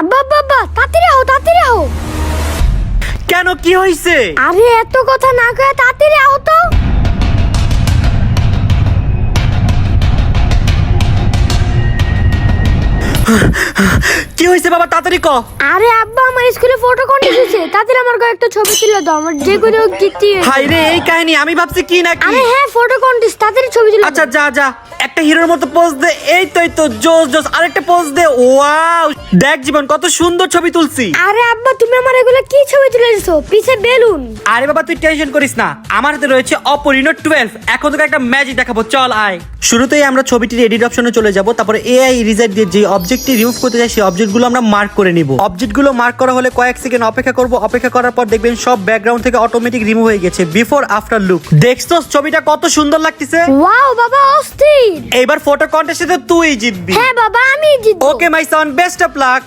আব্বা আব্বা আব্বা তাড়াতাড়ি আও তাড়াতাড়ি আও। কেন কি হয়েছে আরে এত কথা না কয়ে তাড়াতাড়ি আও তো। কি হয়েছে বাবা তাড়াতাড়ি ক। আরে আব্বা আমার স্কুলে ফটো কন্টেস্ট হয়েছে তাড়াতাড়ি আমার কয়েকটা ছবি তুলে দাও আমার যে করে হোক জিততে হবে। হাই রে এই কাহিনী আমি ভাবছি কি নাকি? আরে হ্যাঁ ফটো কন্টেস্ট তাড়াতাড়ি ছবি তুলে আচ্ছা যা যা। একটা হিরোর মতো পোজ দে এই তো এই তো জোস জোস আরেকটা পোজ দে ওয়াও। দেখ জীবন কত সুন্দর ছবি তুলছি। আরে আব্বা তুমি আমার এগুলো কি ছবি তুলে দিছো পিছে বেলুন। আরে বাবা তুই টেনশন করিস না। আমার হাতে রয়েছে অপরিনো টুয়েলভ এখন তোকে একটা ম্যাজিক দেখাবো চল আয়। শুরুতেই আমরা ছবিটির এডিট অপশনে চলে যাব তারপরে এআই রিজাইট দিয়ে যে অবজেক্টটি রিমুভ করতে চাই সেই অবজেক্টগুলো আমরা মার্ক করে নিব। অবজেক্টগুলো মার্ক করা হলে কয়েক সেকেন্ড অপেক্ষা করব অপেক্ষা করার পর দেখবেন সব ব্যাকগ্রাউন্ড থেকে অটোমেটিক রিমুভ হয়ে গেছে বিফোর আফটার লুক দেখছ ছবিটা কত সুন্দর লাগতেছে? ওয়াও বাবা এইবার ফটো কন্টেস্টে তো তুই জিতবি। হ্যাঁ বাবা আমি জিতবো। Okay my son best of luck